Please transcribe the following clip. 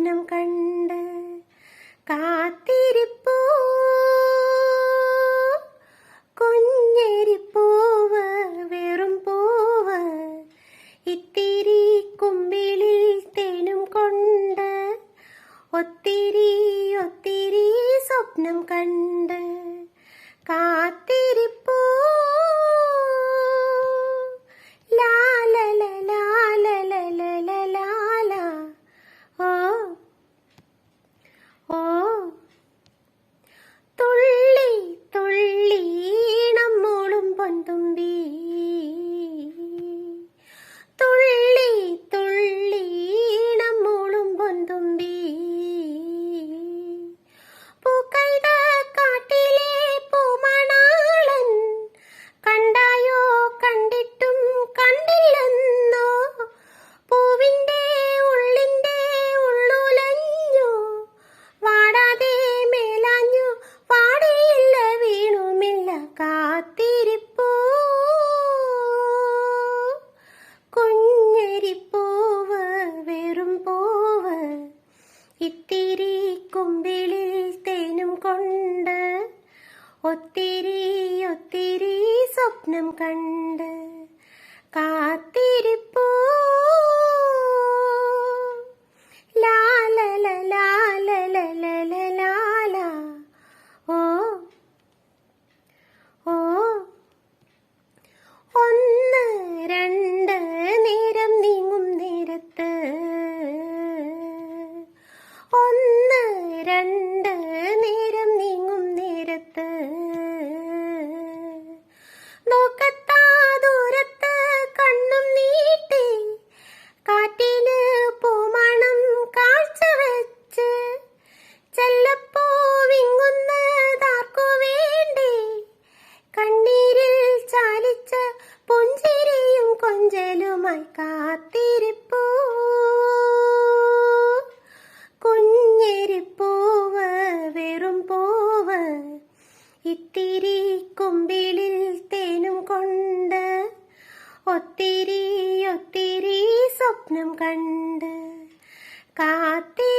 സ്വപ്നം കണ്ട് കാത്തിരിപ്പൂ? കുഞ്ഞരിപ്പൂവ് വെറും പൂവ്. ഇത്തിരി കുമ്പിളിൽ തേനും കൊണ്ട് ഒത്തിരി ഒത്തിരി ഒത്തിരി സ്വപ്നം കണ്ട് ഇത്തിരി കുമ്പിളിൽ തേനും കൊണ്ട് ഒത്തിരി ഒത്തിരി സ്വപ്നം കണ്ട് കാത്തി